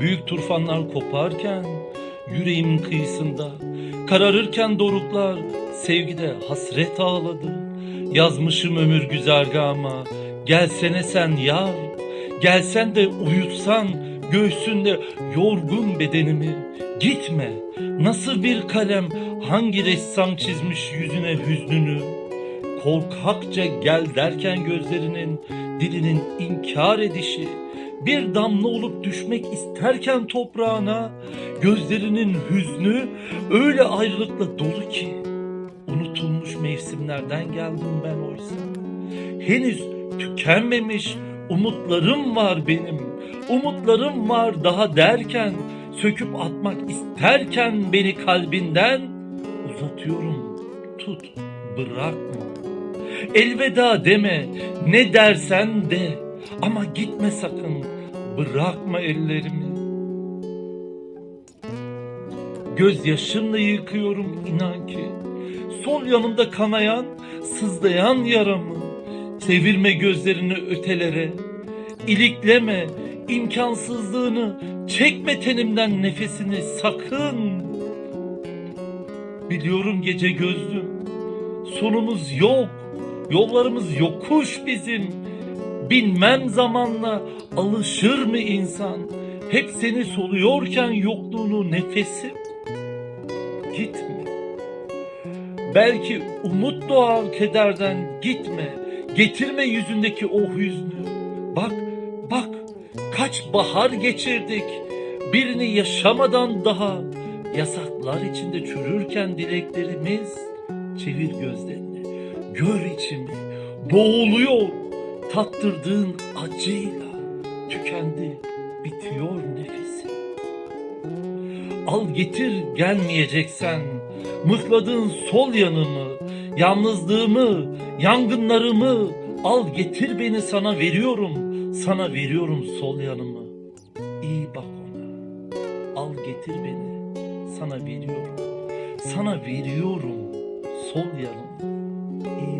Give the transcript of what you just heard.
Büyük turfanlar koparken yüreğimin kıyısında kararırken doruklar sevgide hasret ağladı. Yazmışım ömür güzergahıma gelsene sen yar gelsen de uyutsan göğsünde yorgun bedenimi. Gitme nasıl bir kalem hangi ressam çizmiş yüzüne hüznünü? Korkakça gel derken gözlerinin dilinin inkar edişi. Bir damla olup düşmek isterken toprağına gözlerinin hüznü öyle ayrılıkla dolu ki. Unutulmuş mevsimlerden geldim ben oysa. Henüz tükenmemiş umutlarım var benim umutlarım var daha derken söküp atmak isterken beni kalbinden uzatıyorum. Tut bırakma elveda deme ne dersen de ama gitme sakın bırakma ellerimi. Gözyaşımla yıkıyorum inan ki Sol yanımda kanayan sızlayan yaramı. Çevirme gözlerini ötelere İlikleme imkansızlığını Çekme tenimden nefesini sakın. Biliyorum gece gözlüm Sonumuz yok Yollarımız yokuş bizim. Bilmem zamanla alışır mı insan? Hep seni soluyorken yokluğunu nefesim Gitme. Belki umut doğar kederden gitme Getirme yüzündeki o hüznü. Bak bak kaç bahar geçirdik. Birini yaşamadan daha Yasaklar içinde çürürken dileklerimiz Çevir gözlerini Gör içimi Boğuluyor. Tattırdığın acıyla Tükendi Bitiyor nefesim Al getir gelmeyeceksen Mıhladığın sol yanımı Yalnızlığımı Yangınlarımı Al getir beni sana veriyorum Sana veriyorum sol yanımı. İyi bak ona. Al getir beni. Sana veriyorum. Sana veriyorum sol yanımı. İyi